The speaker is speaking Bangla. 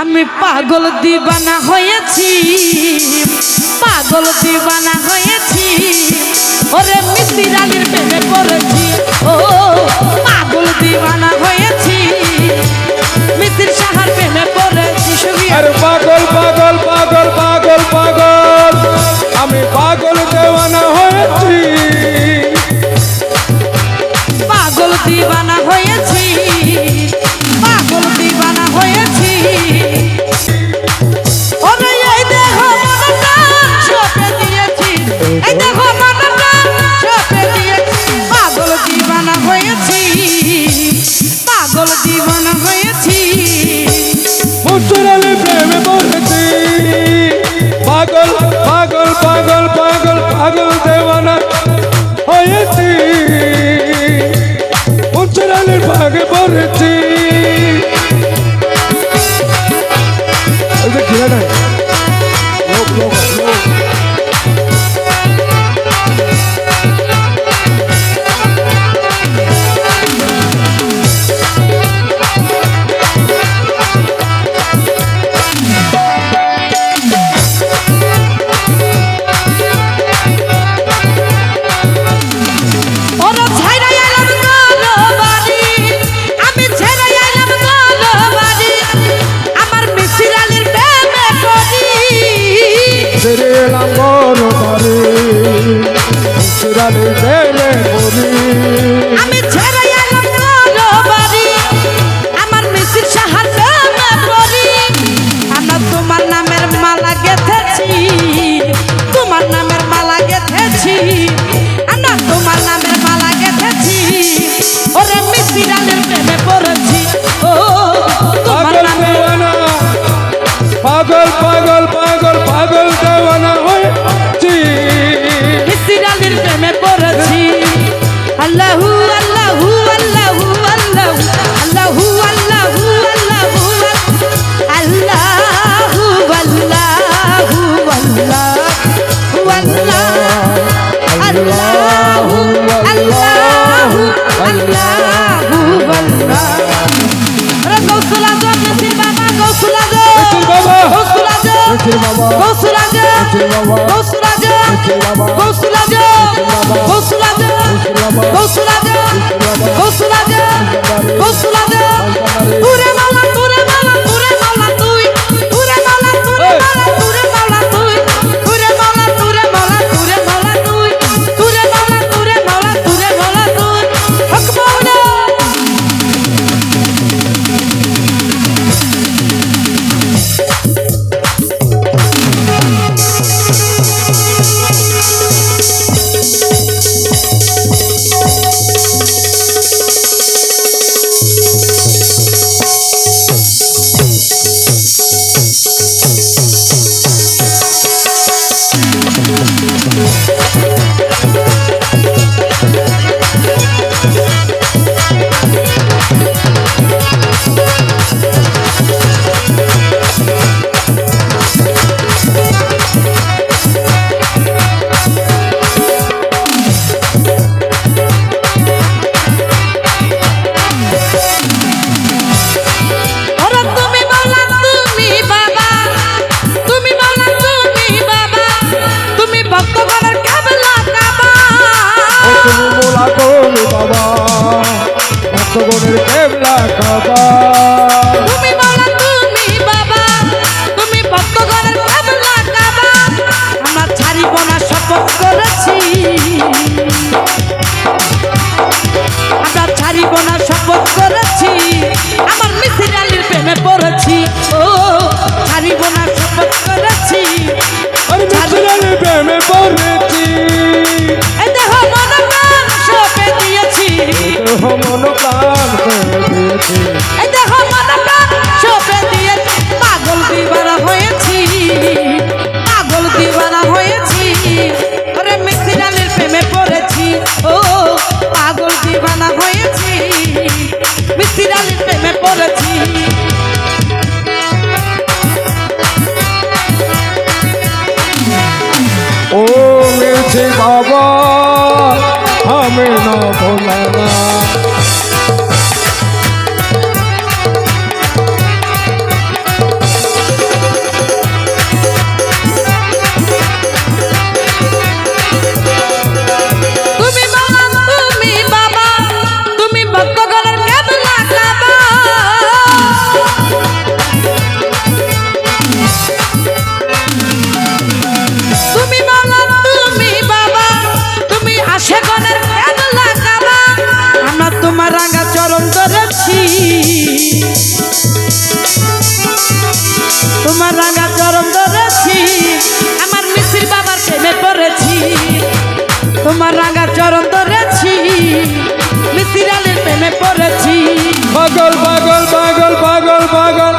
আমি পাগল দিবানা হয়েছি, পাগল দিবানা হয়েছি। ওরে মিসিরালির প্রেমে পড়েছি, ও পাগল দিবানা হয়েছি। মিসির সাহার প্রেমে পড়েছি আর পাগল পা পাগল পাগল পাগল পাগল দেওয়ানা। হয়েছি। পাগে পড়েছি Hallelujah. গোসরাজা গোসরাজা গোসরাজা গোসরাজা গোসরাজা ভক্তগণের কেবলা খাবা তুমি মাওলা তুমি বাবা তুমি ভক্তগণের কাবলা কাবা আমরা ছাড়িব না শপথ করেছি। আমরা ছাড়িব না শপথ করেছি। আমার মিসির আলীর প্রেমে পড়েছি। ও ছাড়িব না শপথ করেছি। আর মুসুরালি প্রেমে পড়েছি। দেহ মন প্রাণ সঁপে দিয়েছি। দেহ মন প্রাণ হয়ে এই দেহ মন প্রাণ সঁপে পাগল দিবানা হয়েছি। পাগল দিবানা হয়েছি। ওরে মিসিরালের প্রেমে পড়েছি। ও, পাগল দিবানা হয়েছি। মিসিরালের প্রেমে পড়েছি। ও মেছে বাবা, আমি না ভোলানা তোমার রাঙা চরণ ধরেছি মিসির প্রেমে পড়েছি। পাগল পাগল পাগল পাগল পাগল।